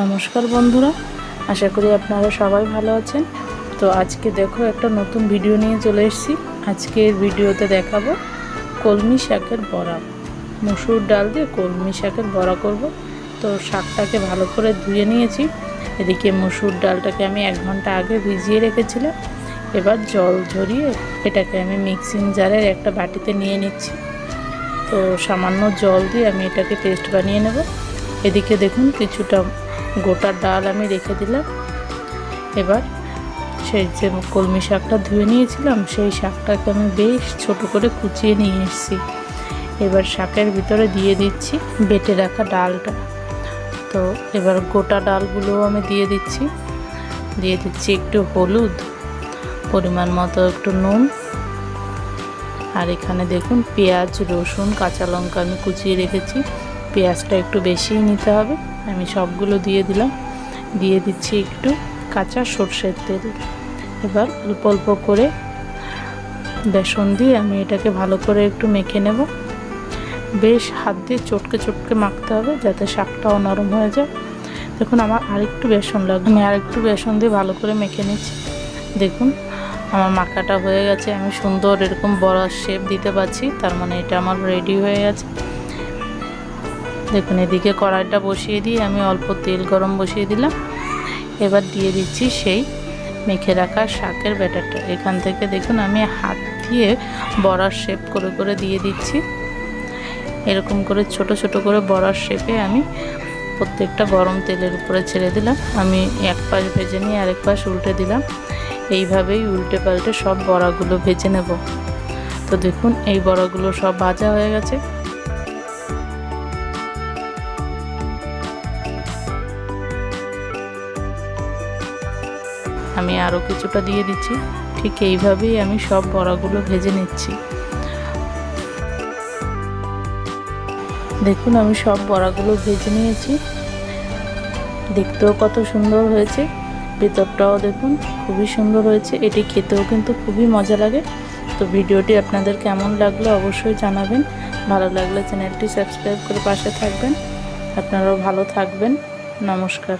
নমস্কার বন্ধুরা, আশা করি আপনারা সবাই ভালো আছেন। তো আজকে দেখো একটা নতুন ভিডিও নিয়ে চলে এসেছি। আজকের ভিডিওতে দেখাবো কলমি শাকের বড়া। মুসুর ডাল দিয়ে কলমি শাকের বড়া করব। তো শাকটাকে ভালো করে ধুয়ে নিয়েছি। এদিকে মুসুর ডালটাকে আমি এক ঘণ্টা আগে ভিজিয়ে রেখেছিলাম। এবার জল ঝরিয়ে এটাকে আমি মিক্সিং জারের একটা বাটিতে নিয়ে নিচ্ছি। তো সামান্য জল দিয়ে আমি এটাকে পেস্ট বানিয়ে নেব। এদিকে দেখুন কিছুটা গোটা ডাল আমি রেখে দিলাম। এবার সেই যে কলমি শাকটা ধুয়ে নিয়েছিলাম, সেই শাকটাকে আমি বেশ ছোট করে কুচিয়ে নিয়ে এসেছি। এবার শাকের ভিতরে দিয়ে দিচ্ছি বেটে রাখা ডালটা। তো এবার গোটা ডালগুলোও আমি দিয়ে দিচ্ছি। দিয়ে দিচ্ছি একটু হলুদ, পরিমাণ মতো একটু নুন। আর এখানে দেখুন পেঁয়াজ, রসুন, কাঁচা লঙ্কা আমি কুচিয়ে রেখেছি। পেঁয়াজটা একটু বেশিই নিতে হবে। আমি সবগুলো দিয়ে দিলাম। দিয়ে দিচ্ছি একটু কাঁচা সর্ষের তেল। এবার অল্প অল্প করে বেসন দিয়ে আমি এটাকে ভালো করে একটু মেখে নেব। বেশ হাত দিয়ে চটকে চটকে মাখতে হবে যাতে শাকটাও নরম হয়ে যায়। দেখুন, আমার আরেকটু বেসন লাগবে আমি আরেকটু বেসন দিয়ে ভালো করে মেখে নিচ্ছি। দেখুন, আমার মাখাটা হয়ে গেছে। আমি সুন্দর এরকম বড় শেপ দিতে পারছি। তার মানে এটা আমার রেডি হয়ে গেছে। দেখুন, এদিকে কড়াইটা বসিয়ে দিয়ে আমি অল্প তেল গরম বসিয়ে দিলাম। এবার দিয়ে দিচ্ছি সেই মেখে রাখা শাকের ব্যাটারটা। এখান থেকে দেখুন, আমি হাত দিয়ে বড়ার শেপ করে করে দিয়ে দিচ্ছি। এরকম করে ছোট ছোট করে বড়ার শেপে আমি প্রত্যেকটা গরম তেলের উপরে ছেড়ে দিলাম। আমি এক পাশ ভেজে নিয়ে আরেক পাশ উল্টে দিলাম। এইভাবেই উল্টে পাল্টে সব বড়াগুলো ভেজে নেব। তো দেখুন, এই বড়াগুলো সব ভাজা হয়ে গেছে। আমি আরও কিছুটা দিয়ে দিচ্ছি। ঠিক এইভাবেই আমি সব বড়াগুলো ভেজে নিচ্ছি। দেখুন, আমি সব বড়াগুলো ভেজে নিয়েছি। দেখতেও কত সুন্দর হয়েছে। ভেতরটাও দেখুন, খুবই সুন্দর হয়েছে। এটি খেতেও কিন্তু খুবই মজা লাগে। তো ভিডিওটি আপনাদের কেমন লাগল অবশ্যই জানাবেন। ভালো লাগলে চ্যানেলটি সাবস্ক্রাইব করে পাশে থাকবেন। আপনারাও ভালো থাকবেন। নমস্কার।